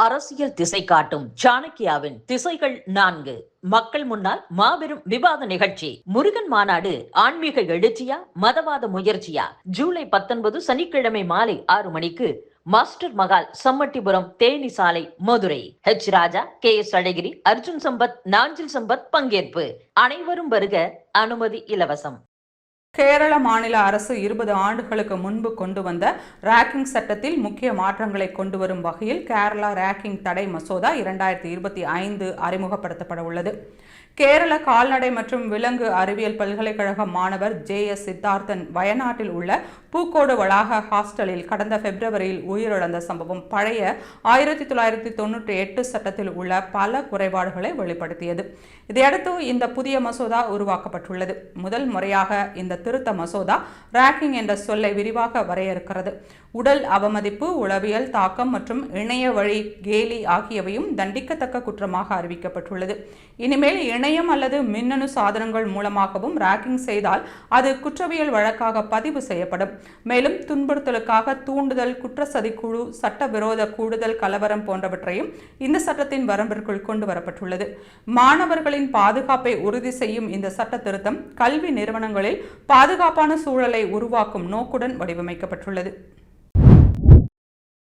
அரசியல் திசை காட்டும் சாணக்கியாவின் திசைகள் நான்கு. மக்கள் முன்னால் மாபெரும் விவாத நிகழ்ச்சி. முருகன் மாநாடு ஆன்மீக எழுச்சியா மதவாத முயற்சியா? ஜூலை பத்தொன்பது சனிக்கிழமை மாலை ஆறு மணிக்கு மாஸ்டர் மகால் சம்மட்டிபுரம் தேனி சாலை Madurai. H Raja K. S. Alagiri Arjun Sampath Nanjil Sampath பங்கேற்பு. அனைவரும் வருக அனுமதி இலவசம். கேரள மாநில அரசு இருபது ஆண்டுகளுக்கு முன்பு கொண்டு வந்த ரேக்கிங் சட்டத்தில் முக்கிய மாற்றங்களை கொண்டு வரும் வகையில் கேரளா ரேக்கிங் தடை மசோதா இரண்டாயிரத்தி இருபத்தி ஐந்து அறிமுகப்படுத்தப்பட உள்ளது. கேரள கால்நடை மற்றும் விலங்கு அறிவியல் பல்கலைக்கழக மாணவர் ஜே எஸ் சித்தார்த்தன் வயநாட்டில் உள்ள பூக்கோடு வளாக ஹாஸ்டலில் கடந்த பிப்ரவரியில் உயிரிழந்த சம்பவம் பழைய ஆயிரத்தி தொள்ளாயிரத்தி தொண்ணூற்றி எட்டு சட்டத்தில் உள்ள பல குறைபாடுகளை வெளிப்படுத்தியது. இதையடுத்து இந்த புதிய மசோதா உருவாக்கப்பட்டுள்ளது. முதல் முறையாக இந்த திருத்த மசோதா ரேக்கிங் என்ற சொல்லை விரிவாக வரையறுக்கிறது. உடல் அவமதிப்பு உளவியல் தாக்கம் மற்றும் இணைய வழி கேலி ஆகியவையும் தண்டிக்கத்தக்க குற்றமாக அறிவிக்கப்பட்டுள்ளது. இனிமேல் இணையம் அல்லது மின்னணு சாதனங்கள் மூலமாகவும் ரேக்கிங் செய்தால் அது குற்றவியல் வழக்காக பதிவு செய்யப்படும். மேலும் துன்புறுத்தலுக்காக தூண்டுதல் குற்றசதி குழு சட்டவிரோத கூடுதல் கலவரம் போன்றவற்றையும் இந்த சட்டத்தின் வரம்பிற்குள் கொண்டு வரப்பட்டுள்ளது. மாணவர்களின் பாதுகாப்பை உறுதி செய்யும் இந்த சட்ட திருத்தம் கல்வி நிறுவனங்களில் பாதுகாப்பான சூழலை உருவாக்கும் நோக்குடன் வடிவமைக்கப்பட்டுள்ளது.